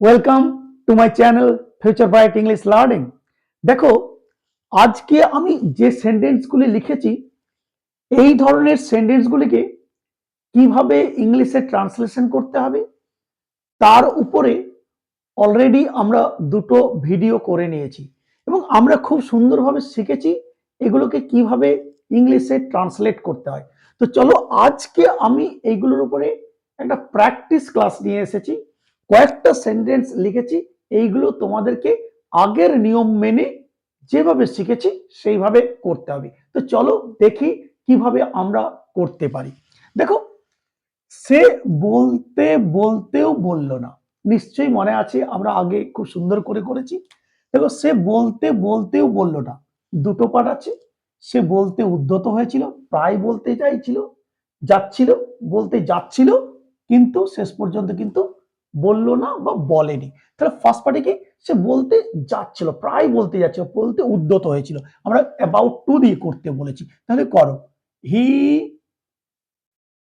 Welcome to my channel future bright English learning দেখো, আজকে আমি যে সেন্টেন্সগুলি লিখেছি, এই ধরনের সেন্টেন্সগুলিকে কীভাবে ইংলিশে ট্রান্সলেশন করতে হবে, তার উপরে অলরেডি আমরা দুটো ভিডিও করে নিয়েছি এবং আমরা খুব সুন্দরভাবে শিখেছি এগুলোকে কীভাবে ইংলিশে ট্রান্সলেট করতে হয়। তো চলো, আজকে আমি এইগুলোর উপরে একটা প্র্যাকটিস ক্লাস নিয়ে এসেছি। কয়েকটা সেন্টেন্স লিখেছি, এইগুলো তোমাদেরকে আগের নিয়ম মেনে যেভাবে শিখেছি সেইভাবে করতে হবে। তো চলো দেখি কীভাবে আমরা করতে পারি। দেখো, সে বলতে বলতেও বলল না। নিশ্চয়ই মনে আছে আমরা আগে খুব সুন্দর করে করেছি। দেখো, সে বলতে বলতেও বলল না। দুটো পার্ট আছে। সে বলতে উদ্যত হয়েছিল, প্রায় বলতে চাইছিল, যাচ্ছিল, বলতে যাচ্ছিল, কিন্তু শেষ পর্যন্ত কিন্তু বলল না বা বলেনি। তাহলে ফার্স্ট পার্টি কি? সে বলতে যাচ্ছিল, প্রায় বলতে যাচ্ছিল, বলতে উদ্যত হয়েছিল। আমরা অ্যাবাউট টু দিয়ে করতে বলেছি। তাহলে করো। হি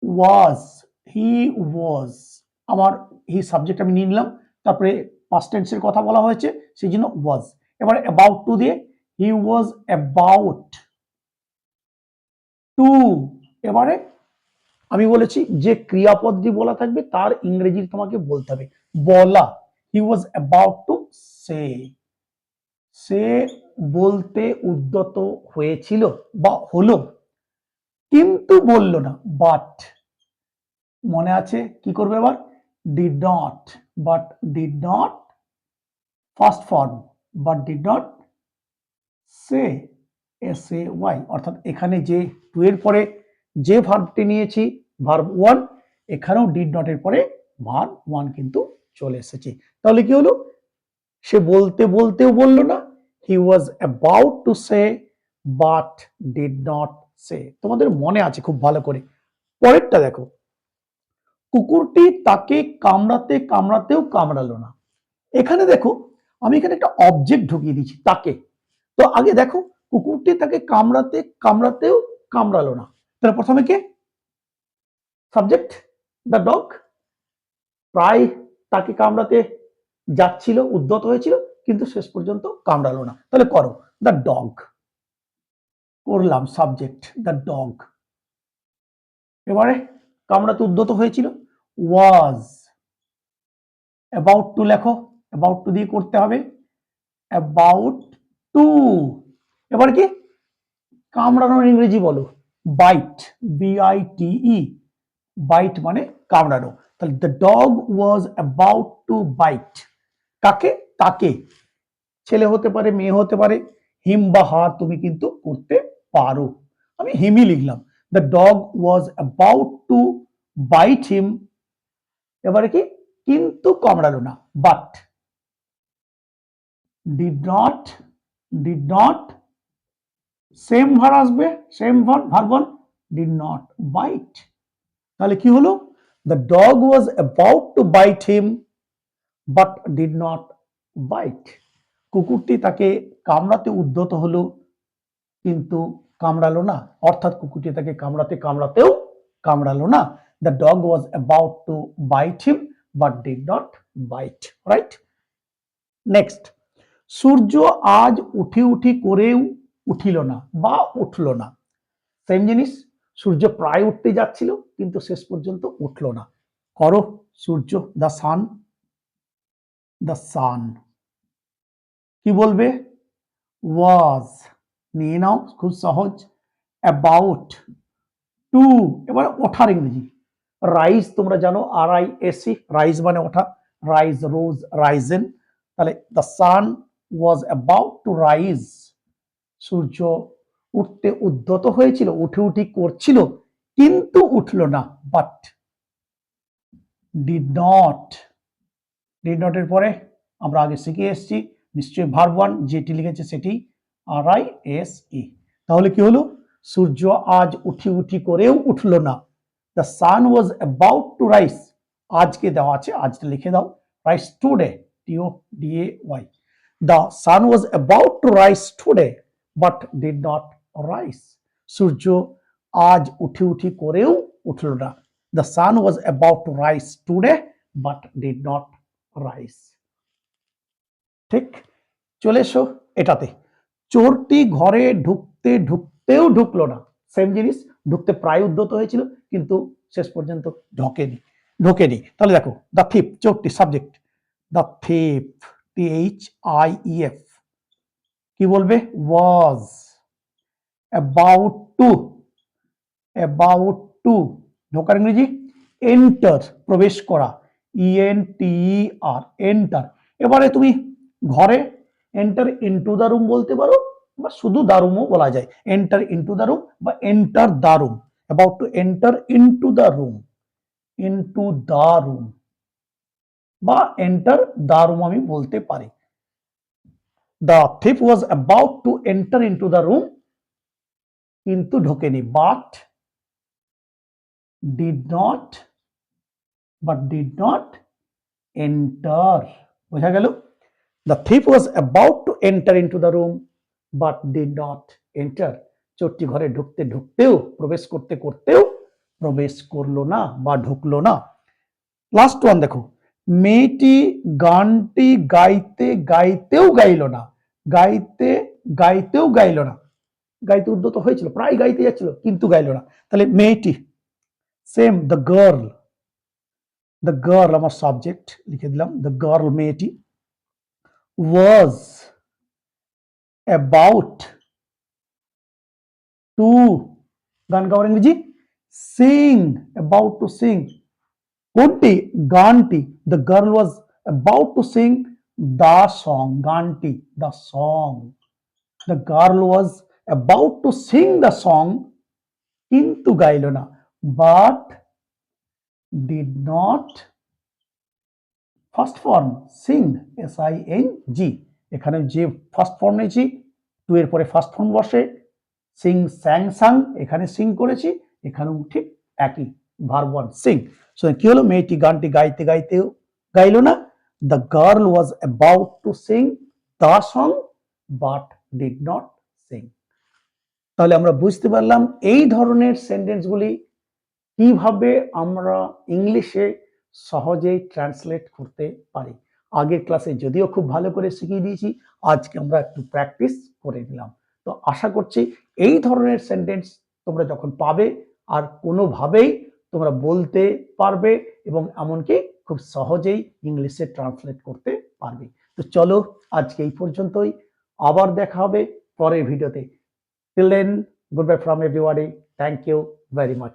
ওয়াজ হি ওয়াজ আমার হি সাবজেক্ট আমি নিয়ে নিলাম। তারপরে পাস্ট টেন্সের কথা বলা হয়েছে, সেই জন্য ওয়াজ এবারে অ্যাবাউট টু দিয়ে হি ওয়াজ অ্যাবাউট টু এবারে আমি বলেছি, যে ক্রিয়াপদটি বলা থাকবে, তার ইংরেজি তোমাকে বলতে হবে। বলা হি ওয়াজ অ্যাবাউট টু সে সে বলতে উদ্যত হয়েছিল বা হলো, কিন্তু বলল না বাট মনে আছে? কি করবে এবার? Did not but did not first form but did not say S A Y অর্থাৎ এখানে যে টু এর পরে যে ভার্বটি নিয়েছি ভার্ব ওয়ান এখানেও ডিড নটের পরে ভার্ব ওয়ান কিন্তু চলে এসেছে। তাহলে কি হলো? সে বলতে বলতেও বলল না। He was about to say but did not say তোমাদের মনে আছে খুব ভালো করে। পরেরটা দেখো। কুকুরটি তাকে কামড়াতে কামড়াতেও কামড়ালো না। এখানে দেখো, আমি এখানে একটা অবজেক্ট ঢুকিয়ে দিচ্ছি তাকে। তো আগে দেখো, কুকুরটি তাকে কামড়াতে কামড়াতেও কামড়ালো না। তাহলে প্রথমে কে? সাবজেক্ট দ্য ডগ প্রায় তাকে কামড়াতে যাচ্ছিল উদ্যত হয়েছিল, কিন্তু শেষ পর্যন্ত কামড়ালো না। তাহলে করো দ্য ডগ করলাম সাবজেক্ট দ্য ডগ এবারে কামড়াতে উদ্যত হয়েছিল ওয়াজ অ্যাবাউট টু লেখো অ্যাবাউট টু দিয়ে করতে হবে অ্যাবাউট টু এবার কি? কামড়ানোর ইংরেজি বলো। বাইট বিআই টিই বাইট মানে কামড়ানো। তাহলে the dog was about to bite কাকে? তাকে। ছেলে হতে পারে, মেয়ে হতে পারে, হিম বা হার তুমি কিন্তু করতে পারো। আমি হিমই লিখলাম। The dog was about to bite him এবারে কি? কিন্তু কামড়ালো না। But did not did not same ভার আসবে সেম ভার ভার্বন ডিড নট বাইট তাহলে কি হলো? The dog was about to bite him but did not bite কুকুরটি তাকে কামড়াতে উদ্যত হলো, কিন্তু কামড়ালো না। অর্থাৎ কুকুরটি তাকে কামড়াতে, কামড়াতেও কামড়ালো না। The dog was about to bite him but did not bite right next সূর্য আজ উঠি উঠি করেও উঠিল না বা উঠল না। সেম জিনিস, সূর্য প্রায় উঠতে যাচ্ছিল, কিন্তু শেষ পর্যন্ত উঠল না। করো, সূর্য দ্য সান দ্য সান কি বলবে? ওয়াজ নিয়ে নাও, খুব সহজ। অ্যাবাউট টু এবার ওঠার ইংরেজি। রাইজ তোমরা জানো আর আই এসি রাইজ মানে ওঠা। রাইজ রোজ রাইজেন তাহলে the sun was about to rise সূর্য উঠতে উদ্যত হয়েছিল, উঠে উঠি করছিল, কিন্তু উঠল না বাট ডিড নট ডিড নটের পরে আমরা আগে শিখে এসেছি, নিশ্চয়ই ভার্ব ওয়ান যেটি লিখেছে সেটি আর আই এস ই তাহলে কি হলো? সূর্য আজ উঠি উঠি করেও উঠল না। The sun was about to rise আজকে দেওয়া আছে আজটা লিখে দাও। Rise today T O D A Y the sun was about to rise today but did not rise সূর্য আজ উঠি উঠি করেও উঠল না। The sun was about to rise today but did not rise ঠিক, চলে এসো এটাতে। চোরটি ঘরে ঢুকতে ঢুকতেও ঢুকলো না। সেম জিনিস, ঢুকতে প্রায় উদ্যত হয়েছিল, কিন্তু শেষ পর্যন্ত ঢোকেনি ঢোকেনি। তাহলে দেখো the thief চোরটি subject the thief T H I E F কি বলবে? Was about to about to ঢোকার ইংরেজি? এন্টার প্রবেশ করা। ই এন টি আর এন্টার এবারে তুমি ঘরে এন্টার ইনটু দ্য রুম বলতে পারো, বা শুধু দ্য রুমও বলা যায়। এন্টার ইনটু দ্য রুম বা enter the room about to enter into the room into the room বা এন্টার দ্য রুম আমি বলতে পারি। The thief was about to enter into the room কিন্তু ঢোকেনি but did not but did not enter বোঝা গেল the thief was about to enter into the room but did not enter চোরটি ঘরে ঢুকতে ঢুকতেও প্রবেশ করতে করতেও প্রবেশ করল না বা ঢুকলো না লাস্ট ওয়ান দেখো মেয়েটি গানটি গাইতে গাইতেও গাইল না। গাইতে গাইতেও গাইল না। গাইতে উদ্যত হয়েছিল, প্রায় গাইতে যাচ্ছিল, কিন্তু গাইল না। তাহলে মেয়েটি same the girl the girl আমার সাবজেক্ট লিখে দিলাম দ্য গার্ল মেয়েটি ওয়াজ অ্যাবাউট টু গান গাওয়ার ইংরেজি সিং অ্যাবাউট টু সিং কোনটি গানটি the girl was about to sing the song গানটি the song the girl was about to sing the song কিন্তু গাইল না but did not first form sing S I N G এখানে যে first form নিয়েছি, two এর পরে first form বসে সিং স্যাং সাং এখানে সিং করেছি, এখানেও ঠিক একই ভার্ব সিং সো কি হলো মেয়েটি গানটি গাইতে গাইতেও গাইলো না the girl was about to sing the song but did not sing তাহলে আমরা বুঝতে পারলাম এই ধরনের সেন্টেন্সগুলি কীভাবে আমরা ইংলিশে সহজেই ট্রান্সলেট করতে পারি। আগের ক্লাসে যদিও খুব ভালো করে শিখিয়ে দিয়েছি, আজকে আমরা একটু প্র্যাকটিস করে নিলাম। তো আশা করছি এই ধরনের সেন্টেন্স তোমরা যখন পাবে আর কোনোভাবেই তোমরা বলতে পারবে এবং এমনকি খুব সহজেই ইংলিশে ট্রান্সলেট করতে পারবে। তো চলো আজকে এই পর্যন্তই। আবার দেখা হবে পরের ভিডিওতে। Till then good bye from everywhere thank you very much